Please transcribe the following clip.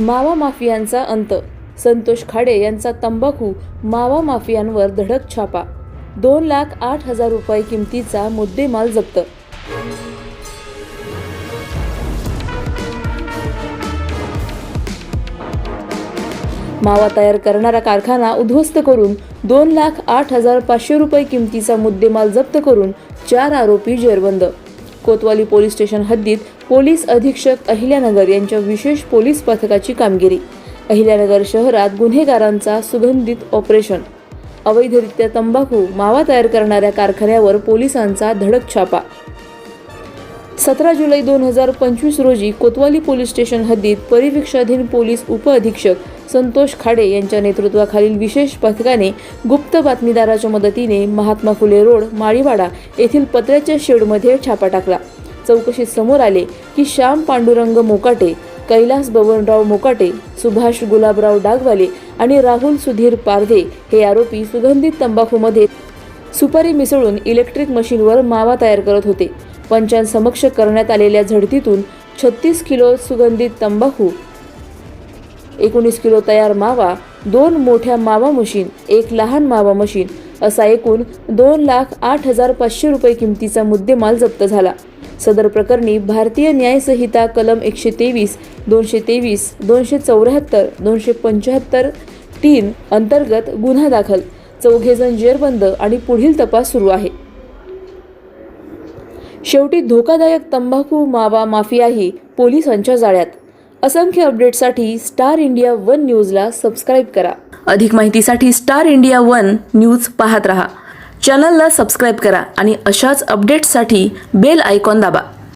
मावा माफियांचा अंत. संतोष खाडे यांचा तंबाखू मावा माफियांवर धडक छापा. दोन लाख आठ हजार रुपये किमतीचा मुद्देमाल जप्त. मावा तयार करणारा कारखाना उद्ध्वस्त करून दोन लाख आठ हजार पाचशे रुपये किमतीचा मुद्देमाल जप्त करून चार आरोपी जेरबंद. कोतवाली पोलीस स्टेशन हद्दीत पोलीस अधीक्षक अहिल्यानगर यांच्या विशेष पोलीस पथकाची कामगिरी. अहिल्यानगर शहरात गुन्हेगारांचा सुगंधित ऑपरेशन. अवैधरित्या तंबाखू मावा तयार करणाऱ्या कारखान्यावर पोलिसांचा धडक छापा. सतरा जुलै दोन हजार पंचवीस रोजी कोतवाली पोलीस स्टेशन हद्दीत परिवीक्षाधीन पोलीस उपअधीक्षक संतोष खाडे यांच्या नेतृत्वाखालील विशेष पथकाने गुप्त बातमीदाराच्या मदतीने महात्मा फुले रोड माळीवाडा येथील पत्र्याच्या शेडमध्ये छापा टाकला. चौकशीत समोर आले की श्याम पांडुरंग मोकाटे कैलास बबनराव मोकाटे सुभाष गुलाबराव डागवाले आणि राहुल सुधीर पारधे हे आरोपी सुगंधित तंबाखूमध्ये सुपारी मिसळून इलेक्ट्रिक मशीनवर मावा तयार करत होते. पंचांसमक्ष करण्यात आलेल्या झडतीतून छत्तीस किलो सुगंधित तंबाखू एकोणीस किलो तयार मावा दोन मोठ्या मावा मशीन एक लहान मावा मशीन असा एकूण दोन लाख आठ हजार पाचशे रुपये किमतीचा मुद्देमाल जप्त झाला. सदर प्रकरणी भारतीय न्यायसंहिता कलम एकशे तेवीस दोनशे तेवीस दोनशे चौऱ्याहत्तर दोनशे पंच्याहत्तर तीन अंतर्गत गुन्हा दाखल चौघेजण जेरबंद आणि पुढील तपास सुरू आहे. शेवटी धोकादायक तंबाखू मावा माफियाही पोलिसांच्या जाळ्यात. असंख्य अपडेटसाठी स्टार इंडिया वन न्यूजला सबस्क्राईब करा. अधिक माहितीसाठी स्टार इंडिया वन न्यूज पाहत रहा. चॅनलला सबस्क्राईब करा आणि अशाच अपडेट्ससाठी बेल आयकॉन दाबा.